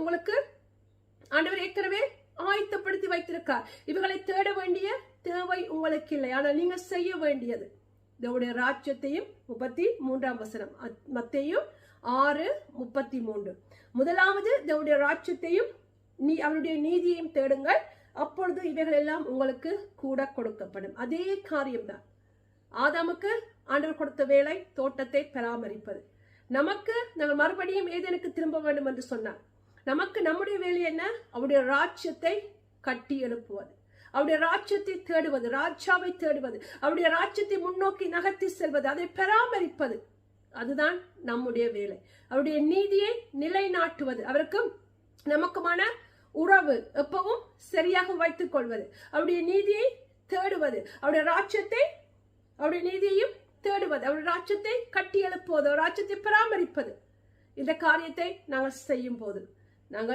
உங்களுக்கு ஆண்டவர் ஏற்கனவே ஆயத்தப்படுத்தி வைத்திருக்கார். இவர்களை தேட வேண்டிய தேவை உங்களுக்கு இல்லை. ஆனால் நீங்க செய்ய வேண்டியது. இதோடைய ராஜ்யத்தையும் முப்பத்தி மூன்றாம் வசனம். மத்தையும் ஆறு முப்பத்தி மூன்று. முதலாவது இதோடைய ராஜ்யத்தையும் நீ அவருடைய நீதியையும் தேடுங்கள். அப்பொழுது இவைகள் எல்லாம் உங்களுக்கு கூட கொடுக்கப்படும். அதே காரியம்தான். ஆதாமுக்கு ஆண்டவர் கொடுத்த வேலை தோட்டத்தை பராமரிப்பது. நமக்கு நாங்கள் மறுபடியும் ஏதேனுக்கு திரும்ப வேண்டும் என்று சொன்னார். நமக்கு நம்முடைய வேலை என்ன? அவருடைய ராஜ்யத்தை கட்டி எழுப்புவது. அவருடைய ராஜ்யத்தை தேடுவது ராஜாவை தேடுவது அவருடைய ராஜ்யத்தை முன்னோக்கி நகர்த்தி செல்வது அதை பராமரிப்பது. அதுதான் நம்முடைய வேலை. அவருடைய நீதியை நிலைநாட்டுவது. அவருக்கும் நமக்குமான உறவு எப்பவும் சரியாக வைத்துக் கொள்வது. அவருடைய நீதியை தேடுவது. அவருடைய ராஜ்யத்தை அவருடைய நீதியையும் தேடுவது. அவருடைய ராஜ்யத்தை கட்டி எழுப்புவது. அவருடைய ராஜ்யத்தை பராமரிப்பது. இந்த காரியத்தை நாங்கள் செய்யும் போது நாங்கள்